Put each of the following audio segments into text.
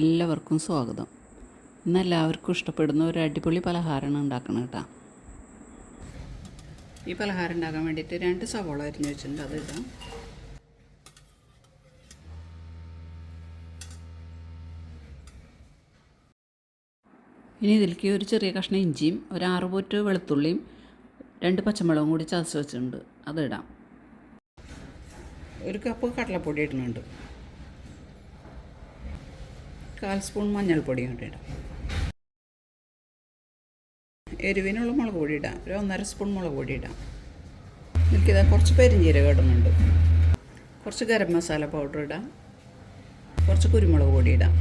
എല്ലാവർക്കും സ്വാഗതം. ഇന്ന് എല്ലാവർക്കും ഇഷ്ടപ്പെടുന്ന ഒരു അടിപൊളി പലഹാരമാണ് ഉണ്ടാക്കണം കേട്ടോ. ഈ പലഹാരം ഉണ്ടാക്കാൻ വേണ്ടിയിട്ട് രണ്ട് സവോള അരിഞ്ഞ് വെച്ചിട്ടുണ്ട് അത് ഇടാം. ഇനി ഇതിലേക്ക് ഒരു ചെറിയ കഷ്ണം ഇഞ്ചിയും ഒരു ആറ് പോറ്റ് വെളുത്തുള്ളിയും രണ്ട് പച്ചമുളകും കൂടി ചതച്ച് വെച്ചിട്ടുണ്ട് അത് ഇടാം. ഒരു കപ്പ് കടലപ്പൊടി ഇടുന്നുണ്ട്. കാൽ സ്പൂൺ മഞ്ഞൾപ്പൊടിയും കൂടി ഇടാം. എരിവിനുള്ള മുളക് പൊടി ഇടാം. ഒരു ഒന്നര സ്പൂൺ മുളക് പൊടി ഇടാം. എനിക്കിത് കുറച്ച് പെരിഞ്ചീരകം ഇടുന്നുണ്ട്. കുറച്ച് ഗരം മസാല പൗഡർ ഇടാം. കുറച്ച് കുരുമുളക് പൊടി ഇടാം.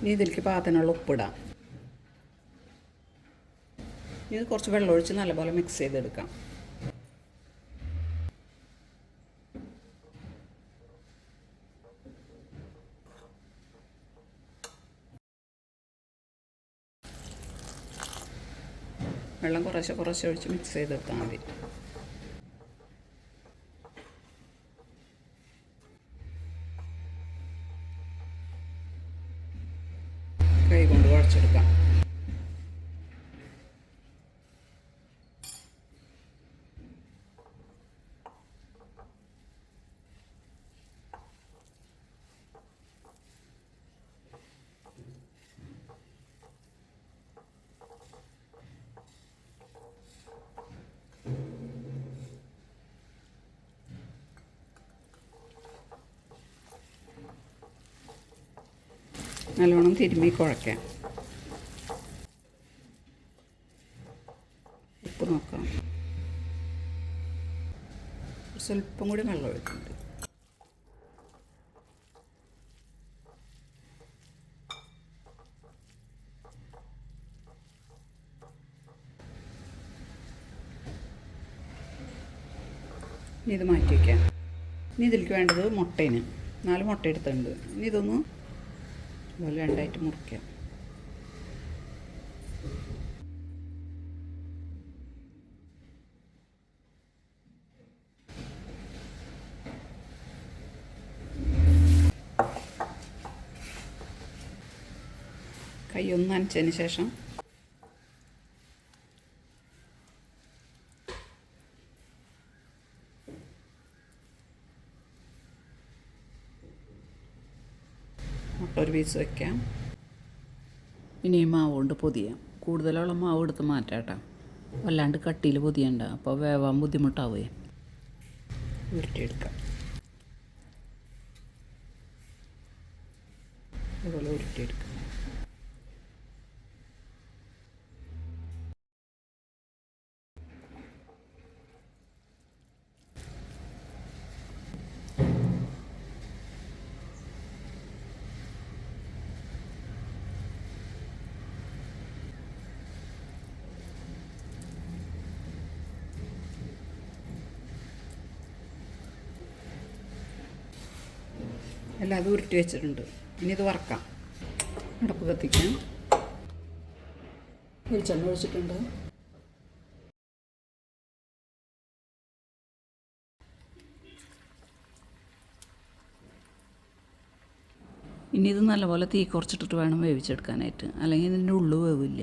ഇനി ഇതിലേക്ക് പാകത്തിനുള്ള ഉപ്പിടാം ഇത് കുറച്ച് വെള്ളമൊഴിച്ച് നല്ലപോലെ മിക്സ് ചെയ്തെടുക്കാം. വെള്ളം കുറേശ്ശെ കുറേശ്ശെ ഒഴിച്ച് മിക്സ് ചെയ്തെടുത്താൽ മതി. കൈ കൊണ്ട് കുഴച്ചെടുക്കാം നല്ലോണം തിരുമ്മി കുഴക്കാം. ഉപ്പ് നോക്കാം. സ്വല്പം കൂടി വെള്ളം ഒഴിക്കുന്നുണ്ട് ഇനി ഇത് മാറ്റി വയ്ക്കാം ഇനി ഇതിലേക്ക് വേണ്ടത് മുട്ടേന്. നാല് മുട്ട എടുത്തിട്ടുണ്ട്. ഇനി ഇതൊന്ന് അതുപോലെ രണ്ടായിട്ട് മുറിക്കാം. കൈ ഒന്ന് അനച്ചതിന് ശേഷം ഒരു പീസ് വയ്ക്കാം ഇനി മാവ് കൊണ്ട് പൊതിയാം കൂടുതലുള്ള മാവ് എടുത്ത് മാറ്റാം കേട്ടോ വല്ലാണ്ട് കട്ടിയിൽ പൊതിയണ്ട. അപ്പോൾ വേവാൻ ബുദ്ധിമുട്ടാവുകയെ ഉരുട്ടിയെടുക്കാം. അതുപോലെ ഉരുട്ടിയെടുക്കാം. എല്ലാം അത് ഉരുട്ടി വെച്ചിട്ടുണ്ട്. ഇനി ഇത് വറക്കാം. അടപ്പ് കത്തിക്കാം. വെളിച്ചെണ്ണ ഒഴിച്ചിട്ടുണ്ട്. ഇനി ഇത് നല്ലപോലെ തീ കുറച്ചിട്ടിട്ട് വേണം വേവിച്ചെടുക്കാനായിട്ട്. അല്ലെങ്കിൽ ഇതിന്റെ ഉള്ളു വേവില്ല.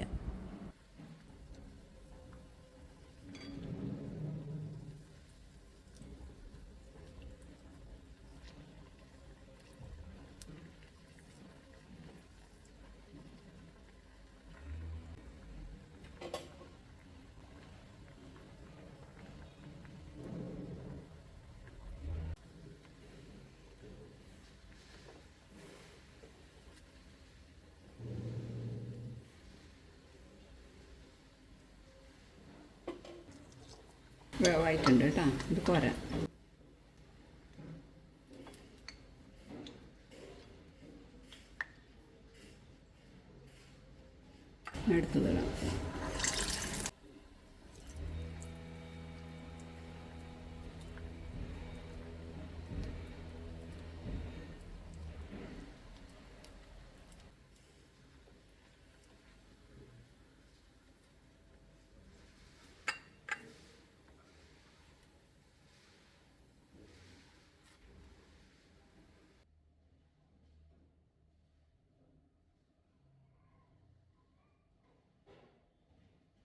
വേവായിട്ടുണ്ട് കേട്ടോ. ഇത് പോരാ. എടുത്തതിടാം